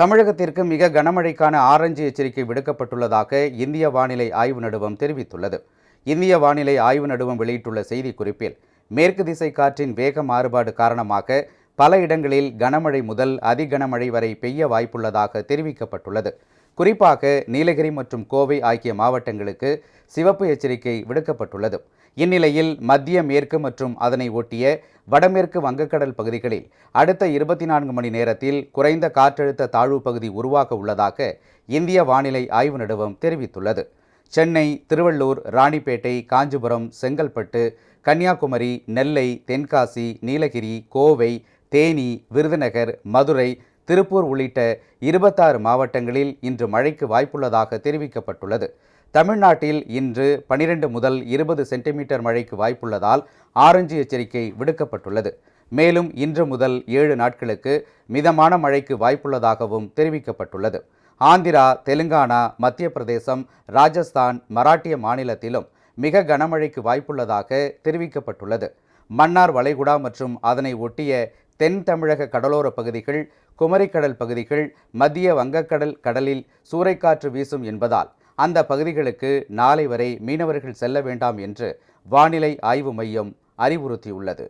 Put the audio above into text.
தமிழகத்திற்கு மிக கனமழைக்கான ஆரஞ்சு எச்சரிக்கை விடுக்கப்பட்டுள்ளதாக இந்திய வானிலை ஆய்வு நடுவம் தெரிவித்துள்ளது. இந்திய வானிலை ஆய்வு நடுவம் வெளியிட்டுள்ள செய்திக்குறிப்பில் மேற்கு திசை காற்றின் வேக மாறுபாடு காரணமாக பல இடங்களில் கனமழை முதல் அதிகனமழை வரை பெய்ய வாய்ப்புள்ளதாக தெரிவிக்கப்பட்டுள்ளது. குறிப்பாக நீலகிரி மற்றும் கோவை ஆகிய மாவட்டங்களுக்கு சிவப்பு எச்சரிக்கை விடுக்கப்பட்டுள்ளது. இந்நிலையில் மத்திய மேற்கு மற்றும் அதனை ஒட்டிய வடமேற்கு வங்கக்கடல் பகுதிகளில் அடுத்த இருபத்தி நான்கு மணி நேரத்தில் குறைந்த காற்றழுத்த தாழ்வு பகுதி உருவாக உள்ளதாக இந்திய வானிலை ஆய்வு நிறுவனம் தெரிவித்துள்ளது. சென்னை திருவள்ளூர் ராணிப்பேட்டை காஞ்சிபுரம் செங்கல்பட்டு கன்னியாகுமரி நெல்லை தென்காசி நீலகிரி கோவை தேனி விருதுநகர் மதுரை திருப்பூர் உள்ளிட்ட இருபத்தாறு மாவட்டங்களில் இன்று மழைக்கு வாய்ப்புள்ளதாக தெரிவிக்கப்பட்டுள்ளது. தமிழ்நாட்டில் இன்று பனிரெண்டு முதல் இருபது சென்டிமீட்டர் மழைக்கு வாய்ப்புள்ளதால் ஆரஞ்சு எச்சரிக்கை விடுக்கப்பட்டுள்ளது. மேலும் இன்று முதல் ஏழு நாட்களுக்கு மிதமான மழைக்கு வாய்ப்புள்ளதாகவும் தெரிவிக்கப்பட்டுள்ளது. ஆந்திரா தெலுங்கானா மத்திய பிரதேசம் ராஜஸ்தான் மராட்டிய மாநிலத்திலும் மிக கனமழைக்கு வாய்ப்புள்ளதாக தெரிவிக்கப்பட்டுள்ளது. மன்னார் வளைகுடா மற்றும் அதனை ஒட்டிய தென் தமிழக கடலோர பகுதிகள் குமரிக்கடல் பகுதிகள் மத்திய வங்கக்கடல் கடலில் சூறைக்காற்று வீசும் என்பதால் அந்த பகுதிகளுக்கு நாளை வரை மீனவர்கள் செல்ல வேண்டாம் என்று வானிலை ஆய்வு மையம் அறிவுறுத்தியுள்ளது.